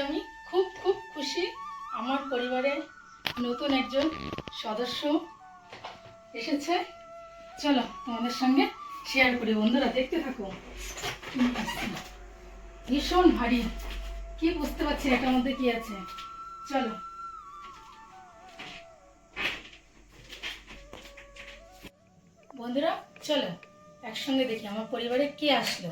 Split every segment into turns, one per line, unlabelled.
আমি খুব খুব খুশি আমার পরিবারে নতুন একজন সদস্য এসেছে। চলো, তোমাদের সঙ্গে শেয়ার করি। বন্ধুরা, দেখতে থাকো। ভীষণ ভারী। কি বুঝতে পারছি এটার মধ্যে কি আছে? চলো। বন্ধুরা, চলো, একসঙ্গে দেখি আমার পরিবারে কে আসলো।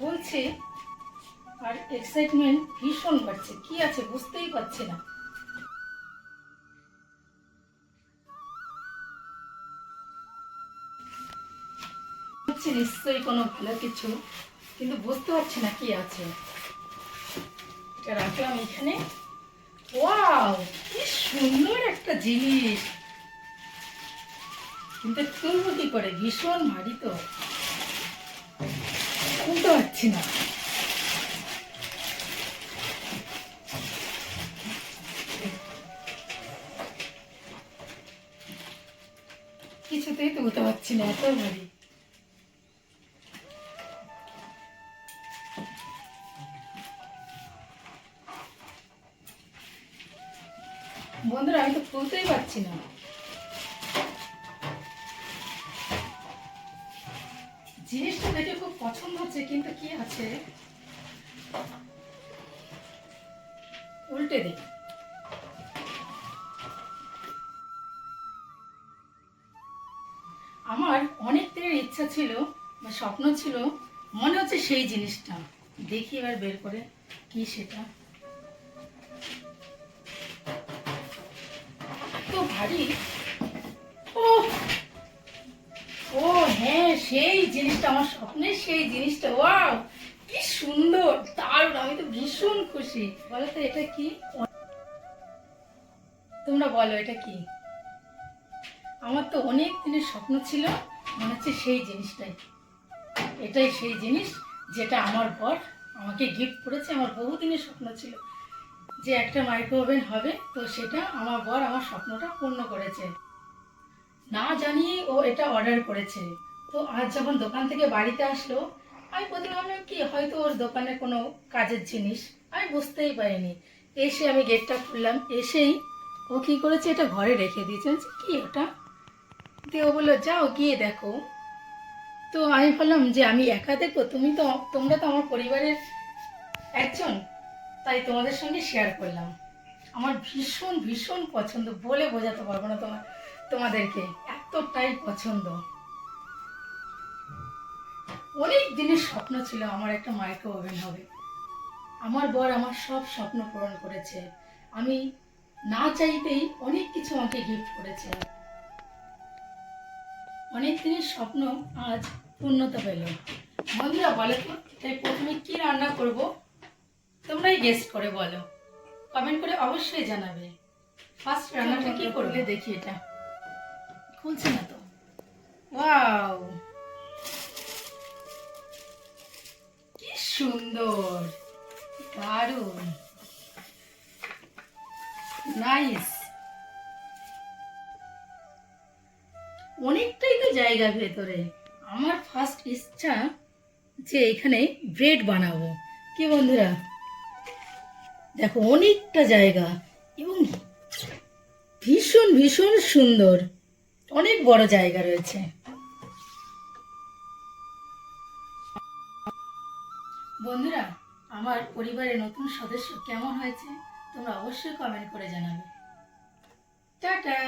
খুলছে আর এক্সাইটমেন্ট ভীষণ বাড়ছে। কি আছে বুঝতেই পারছি না। হচ্ছে নিশ্চয়ই কোনো ভালো কিছু। কিন্তু বুঝতে পারছি না কি আছে। এটা রাখলাম এখানে। ওয়াও, কি সুন্দর একটা জিনিস। কিন্তু তুলবো কি করে, ভীষণ ভারী তো। পারছি না। কিছুতেই তুলতে পারছি না এত ভারী। বন্ধুরা আমি তো খুলতেই পারছি না। জিনিসটা দেখে খুব পছন্দ হচ্ছে, কিন্তু কি আছে? উল্টে দিই। আমার অনেক দিনের ইচ্ছা ছিল, বা স্বপ্ন ছিল, মনে হচ্ছে সেই জিনিসটা। দেখি এবার বের করে কি সেটা। তো ভারী সেই জিনিসটা, আমার স্বপ্নের সেই জিনিসটা, ওয়াও, কি সুন্দর, দারুণ, আমি তো ভীষণ খুশি। বলো তো, এটা কি? তোমরা বলো, এটা কি? আমার তো অনেক দিনের স্বপ্ন ছিল, মনে হচ্ছে সেই জিনিসটাই। এটাই সেই জিনিস যেটা আমার বর আমাকে গিফট করেছে, আমার বহুদিনের স্বপ্ন ছিল যে একটা মাইক্রো ওভেন হবে, তো সেটা আমার বর আমার স্বপ্নটা পূর্ণ করেছে। না জানিয়ে ও এটা অর্ডার করেছে। তো আজ যখন দোকান থেকে বাড়িতে আসলো, আমি প্রথমে ভাবলাম কি, হয়তো ওর দোকানে কোনো কাজের জিনিস। আমি বুঝতেই পারিনি। এসে আমি গেটটা খুললাম। এসেই ও কি করেছে, এটা ঘরে রেখে দিয়েছে। কি ওটা? দিয়ে ও বলল, যাও গিয়ে দেখো। তো আমি বললাম যে আমি একা দেখো তুমি তো, তোমরা তো আমার পরিবারের একজন। তাই তোমাদের সঙ্গে শেয়ার করলাম। আমার ভীষণ ভীষণ পছন্দ। বলে বোঝাতে পারব না তোমার তোমাদেরকে। এতটাই পছন্দ। অনেক দিনের স্বপ্ন ছিল আমার একটা মাইক্রো ওভেন হবে। আমার বর আমার সব স্বপ্ন পূরণ করেছে। আমি না চাইতেই অনেক কিছু আমাকে গিফট করেছে। অনেক দিনের স্বপ্ন আজ পূর্ণতা পেল। বন্ধুরা বলো তো তাই প্রথমে কি রান্না করব? তোমরাই গেস্ট করে বলো। কমেন্ট করে অবশ্যই জানাবে। ফার্স্ট রান্নাটা কি করলে দেখি এটা। খুলছে না তো। ওয়াও সুন্দর। দারুণ। নাইস অনেকটাই তো জায়গা ভেতরে। আমার ফার্স্ট ইচ্ছা যে এখানে ব্রেড বানাবো। কি বন্ধুরা? দেখো, অনেকটা জায়গা এবং ভীষণ ভীষণ সুন্দর। অনেক বড় জায়গা রয়েছে। বন্ধুরা আমার পরিবারের নতুন সদস্য কেমন হয়েছে তোমরা অবশ্যই কমেন্ট করে জানাবে। টাটা!